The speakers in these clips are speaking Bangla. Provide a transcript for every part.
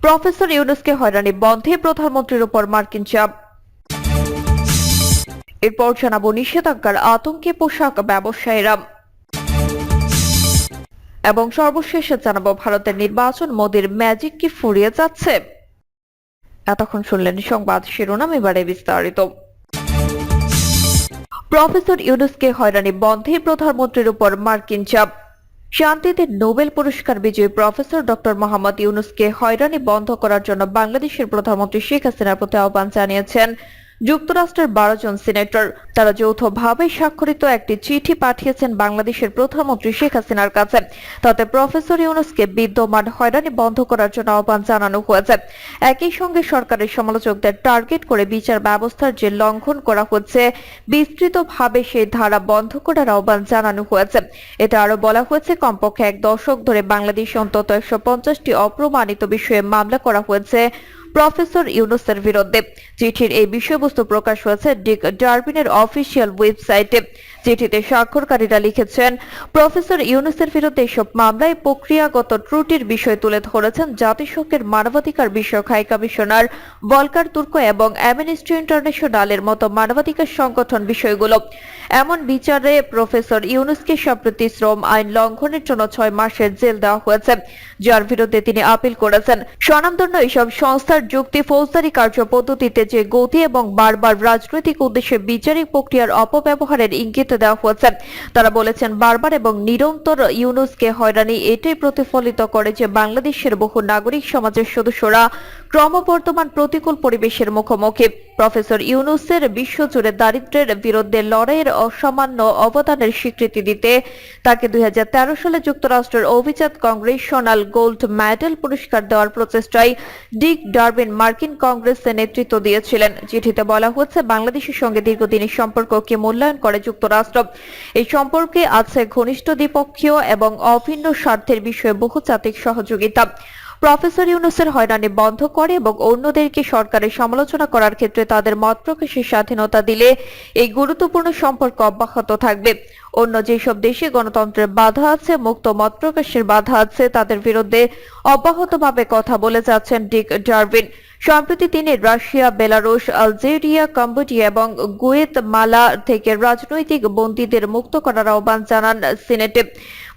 প্রফেসর ইউনুসকে হয়রানি, বন্ধে প্রধানমন্ত্রীর উপর মার্কিন চাপ। এরপর জানাব নিষেধাজ্ঞার আতঙ্কে পোশাক ব্যবসায়ীরা। এবং সর্বশেষে জানাব ভারতের নির্বাচন মোদীর ম্যাজিক কি ফুরিয়ে যাচ্ছে। এতক্ষণ শুনলেন সংবাদ শিরোনাম, এবারে বিস্তারিত। প্রফেসর ইউনুসকে হয়রানি, বন্ধে প্রধানমন্ত্রীর উপর মার্কিন চাপ। শান্তিতে নোবেল পুরস্কার বিজয়ী প্রফেসর ডক্টর মোহাম্মদ ইউনুসকে হয়রানি বন্ধ করার জন্য বাংলাদেশের প্রধানমন্ত্রী শেখ হাসিনার প্রতি আহ্বান জানিয়েছেন। যুক্তরাষ্ট্রের বারো জন সিনেটর। তারা যৌথভাবে স্বাক্ষরিত একটি চিঠি পাঠিয়েছেন বাংলাদেশের প্রধানমন্ত্রী শেখ হাসিনার কাছে। তাতে প্রফেসর ইউনুসকে বিদ্যমান হয়রানি বন্ধ করার জন্য আহ্বান জানানো হয়েছে। একই সঙ্গে সরকারের সমালোচকদের টার্গেট করে বিচার ব্যবস্থার যে লঙ্ঘন করা হচ্ছে, বিস্তৃতভাবে সেই ধারা বন্ধ করার আহ্বান জানানো হয়েছে। এতে আরও বলা হয়েছে, কমপক্ষে এক দশক ধরে বাংলাদেশ অন্তত একশো পঞ্চাশটি অপ্রমাণিত বিষয়ে মামলা করা হয়েছে। প্রফেসর ইউনুসের বিরুদ্ধে। চিঠির এই বিষয়বস্তু প্রকাশ হয়েছে ডিক ডারবিনের অফিসিয়াল ওয়েবসাইটে। চিঠিতে স্বাক্ষরকারীরা লিখেছেন, প্রফেসর ইউনুসের বিরুদ্ধে এসব মামলায় প্রক্রিয়াগত ত্রুটির বিষয় তুলে ধরেছেন জাতিসংঘের মানবাধিকার বিষয়ক হাই কমিশনার বলকার তুর্ক এবং অ্যামনেস্টি ইন্টারন্যাশনালের মতো মানবাধিকার সংগঠন বিষয়গুলো। এমন বিচারে প্রফেসর ইউনুসকে সম্প্রতি শ্রম আইন লঙ্ঘনের জন্য ছয় মাসের জেল দেওয়া হয়েছে, যার বিরুদ্ধে তিনি আপিল করেছেন। স্বনামধন্য এইসব সংস্থার যুক্তি, ফৌজদারি কার্যপদ্ধতিতে যে গতি এবং বারবার রাজনৈতিক উদ্দেশ্যে বিচারিক প্রক্রিয়ার অপব্যবহারের ইঙ্গিত দেওয়া হয়েছে। তারা বলেছেন, বারবার এবং নিরন্তর ইউনুসকে হয়রানি, এটাই প্রতিফলিত করে যে বাংলাদেশের বহু নাগরিক, সমাজের সদস্যরা ক্রমবর্ধমান প্রতিকূল পরিবেশের মুখোমুখি। প্রফেসর ইউনুসের বিশ্বজুড়ে দারিদ্র্যের বিরুদ্ধে লড়াইয়ের অসামান্য অবদানের স্বীকৃতি দিতে তাকে দুই সালে যুক্তরাষ্ট্রের অভিজাত কংগ্রেশনাল গোল্ড মেডেল পুরস্কার দেওয়ার প্রচেষ্টায় ডিক ডারবিন মার্কিন কংগ্রেসে নেতৃত্ব দিয়েছিলেন। চিঠিতে বলা হচ্ছে বাংলাদেশের সঙ্গে দীর্ঘদিনের সম্পর্ককে মূল্যায়ন করে যুক্তরাষ্ট্র। এই সম্পর্কে আছে ঘনিষ্ঠ দ্বিপক্ষীয় এবং অভিন্ন স্বার্থের বিষয়ে বহুজাতিক সহযোগিতা। প্রফেসর ইউনুসের হয়রানি বন্ধ করে এবং অন্যদেরকে সরকারের সমালোচনা করার ক্ষেত্রে তাদের মত প্রকাশের স্বাধীনতা দিলে এই গুরুত্বপূর্ণ সম্পর্ক অব্যাহত থাকবে। অন্য যেসব দেশে গণতন্ত্রের বাধা আছে, মুক্ত মত প্রকাশের বাধা আছে, তাদের বিরুদ্ধে অব্যাহতভাবে কথা বলে যাচ্ছেন ডিক ডারবিন সম্প্রতি তিনি রাশিয়া, বেলারুশ, আলজেরিয়া, কম্বোডিয়া এবং গুয়েতমালা থেকে রাজনৈতিক বন্দীদের মুক্ত করার আহ্বান জানান সিনেটে।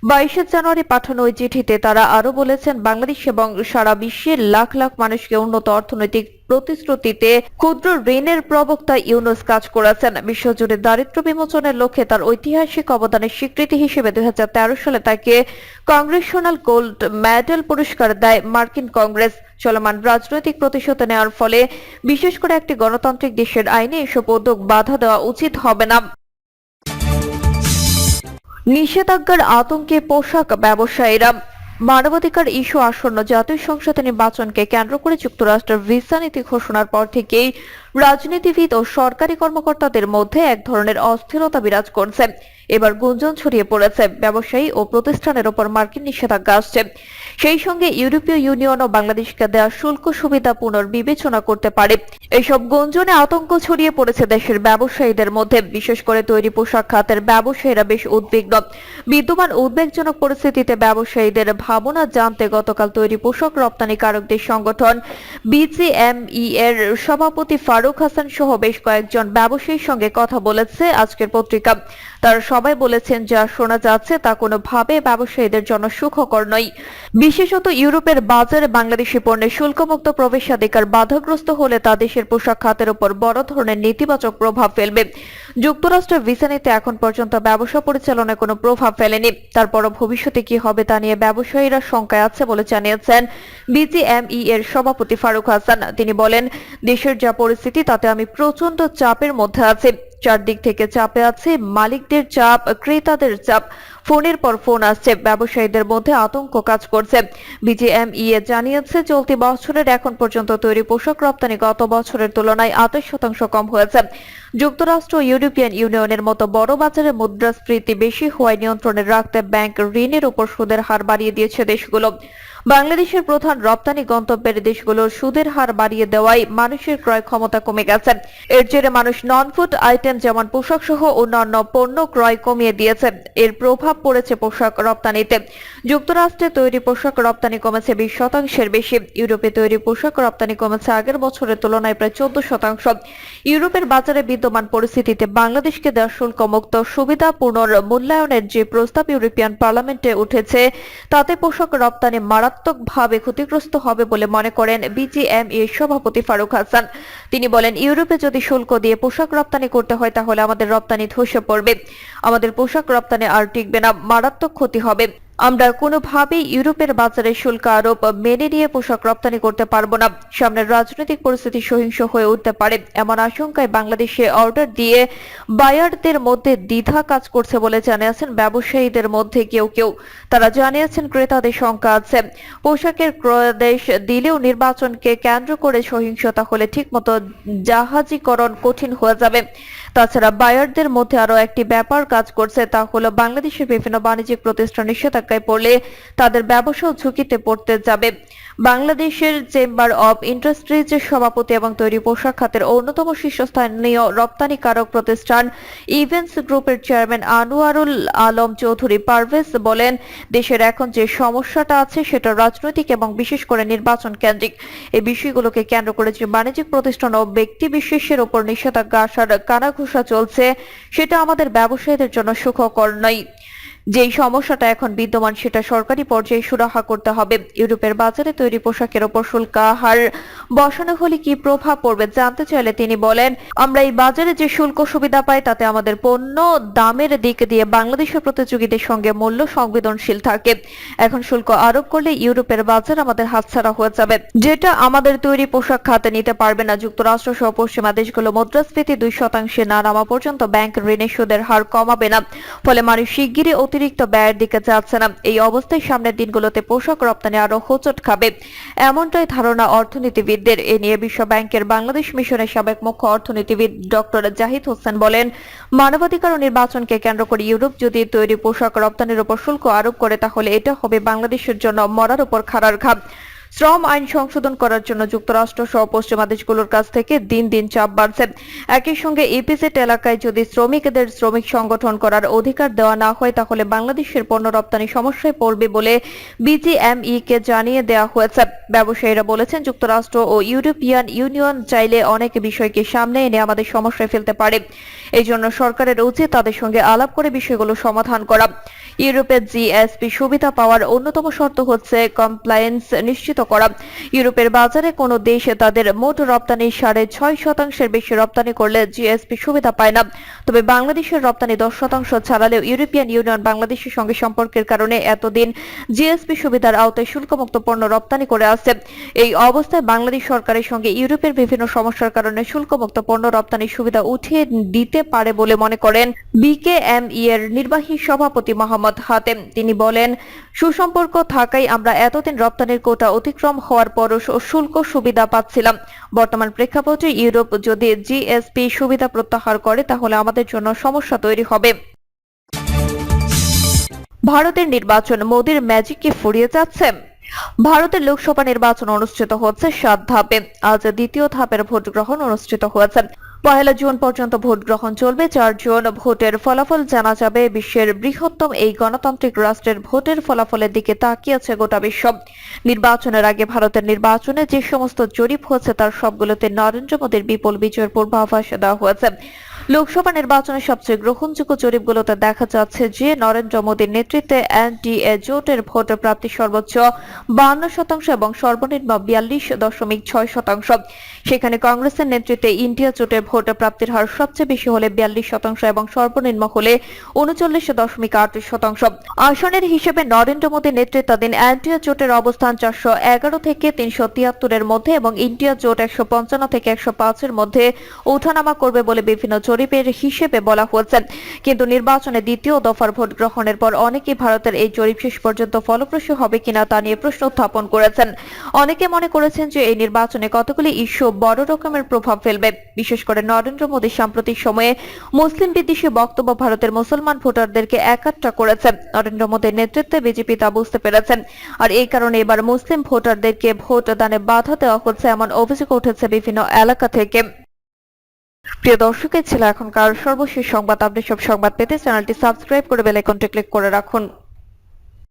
বাইশে জানুয়ারি পাঠানো ওই চিঠিতে তারা আরও বলেছেন, বাংলাদেশ এবং সারা বিশ্বের লাখ লাখ মানুষকে উন্নত অর্থনৈতিক প্রতিশ্রুতিতে ক্ষুদ্র ঋণের প্রবক্তা ইউনুস কাজ করেছেন। বিশ্বজুড়ে দারিদ্র বিমোচনের লক্ষ্যে তার ঐতিহাসিক অবদানের স্বীকৃতি হিসেবে দুই হাজার তেরো সালে তাকে কংগ্রেশনাল গোল্ড মেডেল পুরস্কার দেয় মার্কিন কংগ্রেস। চলমান রাজনৈতিক প্রতিশোধ নেওয়ার ফলে বিশেষ করে একটি গণতান্ত্রিক দেশের আইনে এসব উদ্যোগ বাধা দেওয়া উচিত হবে না। নিষেধাজ্ঞার আতঙ্কে পোশাক ব্যবসায়ীরা মানবাধিকার ইস্যু আসন্ন জাতীয় সংসদ নির্বাচনকে কেন্দ্র করে যুক্তরাষ্ট্রের ভিসা নীতি ঘোষণার পর থেকেই রাজনীতিবিদ ও সরকারি কর্মকর্তাদের মধ্যে এক ধরনের অস্থিরতা বিরাজ করছে। এবার গুঞ্জন ছড়িয়ে পড়েছে ব্যবসায়ী ও প্রতিষ্ঠানের ওপর মার্কিন নিষেধাজ্ঞা আসছে। সেই সঙ্গে ইউরোপীয় ইউনিয়ন ও বাংলাদেশকে দেওয়া শুল্ক সুবিধা পুনর্বিবেচনা করতে পারে। এসব গুঞ্জনে আতঙ্ক ছড়িয়ে পড়েছে দেশের ব্যবসায়ীদের মধ্যে। বিশেষ করে তৈরি পোশাক খাতের ব্যবসায়ীরা বেশ উদ্বিগ্ন। বিদ্যমান উদ্বেগজনক পরিস্থিতিতে ব্যবসায়ীদের ভাবনা জানতে গতকাল তৈরি পোশাক রপ্তানিকারকদের সংগঠন বিজিএমই এর সভাপতি ফারুক হাসান সহ বেশ কয়েকজন ব্যবসায়ীর সঙ্গে কথা বলেছে আজকের পত্রিকা। তারা সবাই বলেছেন যা শোনা যাচ্ছে তা কোনোভাবে ব্যবসায়ীদের জন্য সুখকর নয়। বিশেষত ইউরোপের বাজারে বাংলাদেশি পণ্যের শুল্কমুক্ত প্রবেশাধিকার বাধাগ্রস্ত হলে তা দেশের পোশাক খাতের উপর বড় ধরনের নেতিবাচক প্রভাব ফেলবে। যুক্তরাষ্ট্রের ভিসা নিতে এখন পর্যন্ত ব্যবসা পরিচালনায় কোনো প্রভাব ফেলেনি। তারপরও ভবিষ্যতে কি হবে তা নিয়ে ব্যবসায়ীরা শঙ্কায় আছে বলে জানিয়েছেন বিজিএমই এর সভাপতি ফারুক হাসান। তিনি বলেন, দেশের যা পরিস্থিতি তাতে আমি প্রচণ্ড চাপের মধ্যে আছি। চারদিক থেকে চাপে আছে, মালিকদের চাপ, ক্রেতাদের চাপ। ফোনের পর ফোন আসছে, ব্যবসায়ীদের মধ্যে আতঙ্ক কাজ করছে। বিজিএমইএ জানিয়েছে, চলতি বছরের এখন পর্যন্ত তৈরি পোশাক রপ্তানি গত বছরের তুলনায় আঠাশ শতাংশ কম হয়েছে। যুক্তরাষ্ট্র ইউরোপিয়ান ইউনিয়নের মতো বড় বাজারে মুদ্রাস্ফীতি বেশি হওয়ায় নিয়ন্ত্রণে রাখতে ব্যাংক ঋণের উপর সুদের হার বাড়িয়ে দিয়েছে দেশগুলো। বাংলাদেশের প্রধান রপ্তানি গন্তব্যের দেশগুলোর সুদের হার বাড়িয়ে দেওয়ায় মানুষের ক্রয় ক্ষমতা কমে গেছে। এর জেরে মানুষ নন ফুড আইটেম যেমন পোশাক সহ অন্যান্য পণ্য ক্রয় কমিয়ে দিয়েছে। এর প্রভাব পড়েছে পোশাক রপ্তানিতে। যুক্তরাষ্ট্রে তৈরি পোশাক রপ্তানি কমেছে বিশ শতাংশের বেশি। ইউরোপে তৈরি পোশাক রপ্তানি কমেছে আগের বছরের তুলনায় প্রায় চোদ্দ শতাংশ। ইউরোপের বাজারে বিদ্যমান পরিস্থিতিতে বাংলাদেশকে দেওয়া শুল্ক মুক্ত সুবিধা পুনর্মূল্যায়নের যে প্রস্তাব ইউরোপিয়ান পার্লামেন্টে উঠেছে, তাতে পোশাক রপ্তানি মারাত্মকভাবে ক্ষতিগ্রস্ত হবে বলে মনে করেন বিজিএমই সভাপতি ফারুক হাসান। তিনি বলেন, ইউরোপে যদি শুল্ক দিয়ে পোশাক রপ্তানি করতে হয়, তাহলে আমাদের রপ্তানি ধসে পড়বে। আমাদের পোশাক রপ্তানি আর টিকবে না, মারাত্মক ক্ষতি হবে। আমরা কোনোভাবেই ইউরোপের বাজারে শুল্ক আরোপ মেনে নিয়ে পোশাক রপ্তানি করতে পারব না। সামনের রাজনৈতিক পরিস্থিতি সহিংস হয়ে উঠতে পারে এমন আশঙ্কায় বাংলাদেশে অর্ডার দিয়ে বায়ারদের মধ্যে দ্বিধা কাজ করছে বলে জানিয়েছেন ব্যবসায়ীদের মধ্যে কেউ কেউ। তারা জানিয়েছেন, ক্রেতাদের শঙ্কা আছে। পোশাকের ক্রয়াদেশ দিলেও নির্বাচনকে কেন্দ্র করে সহিংসতা হলে ঠিকমতো জাহাজীকরণ কঠিন হয়ে যাবে। তাছাড়া বায়ারদের মধ্যে আরও একটি ব্যাপার কাজ করছে, তা হলো বাংলাদেশের বিভিন্ন বাণিজ্যিক প্রতিষ্ঠান নিষেধাজ্ঞায় পড়লে তাদের ব্যবসাও ঝুঁকিতে পড়তে যাবে। বাংলাদেশের চেম্বার অব ইন্ডাস্ট্রিজের সভাপতি এবং তৈরি পোশাক খাতের অন্যতম শীর্ষস্থানীয় রপ্তানিকারক প্রতিষ্ঠান ইভেন্টস গ্রুপের চেয়ারম্যান আনোয়ারুল আলম চৌধুরী পারভেজ বলেন, দেশের এখন যে সমস্যাটা আছে সেটা রাজনৈতিক এবং বিশেষ করে নির্বাচন কেন্দ্রিক। এই বিষয়গুলোকে কেন্দ্র করে যে বাণিজ্যিক প্রতিষ্ঠান ও ব্যক্তি বিশেষের উপর নিষেধাজ্ঞা আসার কানাঘুষা চলছে, সেটা আমাদের ব্যবসায়ীদের জন্য সুখকর নয়। যেই সমস্যাটা এখন বিদ্যমান সেটা সরকারি পর্যায়ে সুরাহা করতে হবে। ইউরোপের বাজারে তৈরি পোশাকের ওপর শুল্ক হার বসানো হলে কি প্রভাব পড়বে জানতে চাইলে তিনি বলেন, আমরা এই বাজারে যে শুল্ক সুবিধা পাই তাতে আমাদের পণ্য দামের দিক দিয়ে বাংলাদেশের প্রতিযোগীদের সঙ্গে মূল্য সংবেদনশীল থাকে। এখন শুল্ক আরোপ করলে ইউরোপের বাজার আমাদের হাতছাড়া হয়ে যাবে। যেটা আমাদের তৈরি পোশাক খাতে নিতে পারবে না। যুক্তরাষ্ট্র সহ পশ্চিমা দেশগুলো মুদ্রাস্ফীতি দুই শতাংশে না নামা পর্যন্ত ব্যাংক ঋণের সুদের হার কমাবে না। ফলে মানুষ শিগগিরই অতিরিক্ত ব্যয়ের দিকে যাচ্ছে না। এই অবস্থায় সামনের দিনগুলোতে পোশাক রপ্তানি আরও হোচট খাবে। এমনটাই ধারণা অর্থনীতিবিদদের। এ নিয়ে বিশ্ব ব্যাংকের বাংলাদেশ মিশনের সাবেক মুখ্য অর্থনীতিবিদ ডক্টর জাহিদ হোসেন বলেন, মানবাধিকার নির্বাচনকে কেন্দ্র করে ইউরোপ যদি তৈরি পোশাক রপ্তানির উপর শুল্ক আরোপ করে, তাহলে এটা হবে বাংলাদেশের জন্য মরার উপর খাড়ার ঘাম। শ্রম আইন সংশোধন করার জন্য যুক্তরাষ্ট্র সহ পশ্চিমা দেশগুলোর কাছ থেকে দিন দিন চাপ বাড়ছে। একই সঙ্গে ইপিজেড এলাকায় যদি শ্রমিকদের শ্রমিক সংগঠন করার অধিকার দেওয়া না হয়, তাহলে বাংলাদেশের পণ্য রপ্তানি সমস্যায় পড়বে বলে বিজিএমই কে জানিয়ে দেওয়া হয়েছে। ব্যবসায়ীরা বলেছেন, যুক্তরাষ্ট্র ও ইউরোপিয়ান ইউনিয়ন চাইলে অনেক বিষয়কে সামনে এনে আমাদের সমস্যায় ফেলতে পারে। এই জন্য সরকারের উচিত তাদের সঙ্গে আলাপ করে বিষয়গুলো সমাধান করা। ইউরোপের জিএসপি সুবিধা পাওয়ার অন্যতম শর্ত হচ্ছে কমপ্লায়েন্স নিশ্চিত করা। ইউরোপের বাজারে কোনো দেশ তাদের মোট রপ্তানির সাড়ে ছয় শতাংশের বেশি রপ্তানি করলে জিএসপি সুবিধা পায় না। তবে বাংলাদেশের রপ্তানি দশ শতাংশ ছাড়ালেও ইউরোপিয়ান ইউনিয়ন বাংলাদেশের সঙ্গে সম্পর্কের কারণে এতদিন জিএসপি সুবিধার আওতায় শুল্কমুক্ত পণ্য রপ্তানি করে আসছে। এই অবস্থায় বাংলাদেশ সরকারের সঙ্গে ইউরোপের বিভিন্ন সমস্যার কারণে শুল্কমুক্ত পণ্য রপ্তানির সুবিধা উঠিয়ে দিতে পারে বলে মনে করেন বিকেএমই এর নির্বাহী সভাপতি মোহাম্মদ হাতেম। তিনি বলেন, সুসম্পর্ক থাকায় আমরা এতদিন রপ্তানির কোটা অতিক্রম হওয়ার পরও শুল্ক সুবিধা পাচ্ছিলাম। বর্তমান প্রেক্ষাপটে ইউরোপ যদি জিএসপি সুবিধা প্রত্যাহার করে, তাহলে আমাদের জন্য সমস্যা তৈরি হবে। ভারতের নির্বাচন মোদীর ম্যাজিককে ফুরিয়ে যাচ্ছে? ভারতের লোকসভা নির্বাচন অনুষ্ঠিত হচ্ছে সাত ধাপে। আজ দ্বিতীয় ধাপের ভোট গ্রহণ অনুষ্ঠিত হয়েছে। পহেলা জুন পর্যন্ত ভোট গ্রহণ চলবে। চার জুন ভোটের ফলাফল জানা যাবে। বিশ্বের বৃহত্তম এই গণতান্ত্রিক রাষ্ট্রের ভোটের ফলাফলের দিকে তাকিয়েছে গোটা বিশ্ব। নির্বাচনের আগে ভারতের নির্বাচনে যে সমস্ত জরিপ হয়েছে তার সবগুলোতে নরেন্দ্র মোদীর বিপুল বিজয়ের পূর্বাভাস দেওয়া হয়েছে। লোকসভা নির্বাচনের সবচেয়ে গ্রহণযোগ্য জরিপগুলোতে দেখা যাচ্ছে যে নরেন্দ্র মোদীর নেতৃত্বে এনডিএ জোটের ভোট প্রাপ্তি সর্বোচ্চ বান্ন শতাংশ এবং সর্বনিম্ন বিয়াল্লিশ দশমিক ছয় শতাংশ। সেখানে কংগ্রেসের নেতৃত্বে ইন্ডিয়া জোটের ভোট প্রাপ্তির হার সবচেয়ে বেশি হলে বিয়াল্লিশ শতাংশ এবং সর্বনিম্ন হলে উনচল্লিশ দশমিক আট শতাংশ। আসনের হিসেবে নরেন্দ্র মোদীর নেতৃত্বাধীন এনডিএ জোটের অবস্থান চারশো এগারো থেকে তিনশো তিয়াত্তরের মধ্যে এবং ইন্ডিয়া জোট একশো পঞ্চান্ন থেকে একশো পাঁচের মধ্যে ওঠানামা করবে বলে বিভিন্ন জরিপের হিসেবে বলা হয়েছে। কিন্তু নির্বাচনে দ্বিতীয় দফার ভোট গ্রহণের পর অনেকেই ভারতের এই জরিপ শেষ পর্যন্ত ফলপ্রসূ হবে কিনা তা নিয়ে প্রশ্ন উত্থাপন করেছেন। অনেকে মনে করেছেন যে এই নির্বাচনে কতগুলি ইস্যু বড় রকমের প্রভাব ফেলবে। বিশেষ করে নরেন্দ্র মোদী সাম্প্রতিক সময়ে মুসলিম বিদ্বেষী বক্তব্য ভারতের মুসলমান ভোটারদেরকে একাট্টা করেছে। নরেন্দ্র মোদীর নেতৃত্বে বিজেপি তা বুঝতে পেরেছেন। আর এই কারণে এবার মুসলিম ভোটারদেরকে ভোট দানে বাধা দেওয়া হচ্ছে এমন অভিযোগ উঠেছে বিভিন্ন এলাকা থেকে। প্রিয় দর্শকের ছিল এখনকার সর্বশেষ সংবাদ আপনি সব সংবাদ পেতে চ্যানেলটি সাবস্ক্রাইব করে বেল আইকনটি ক্লিক করে রাখুন।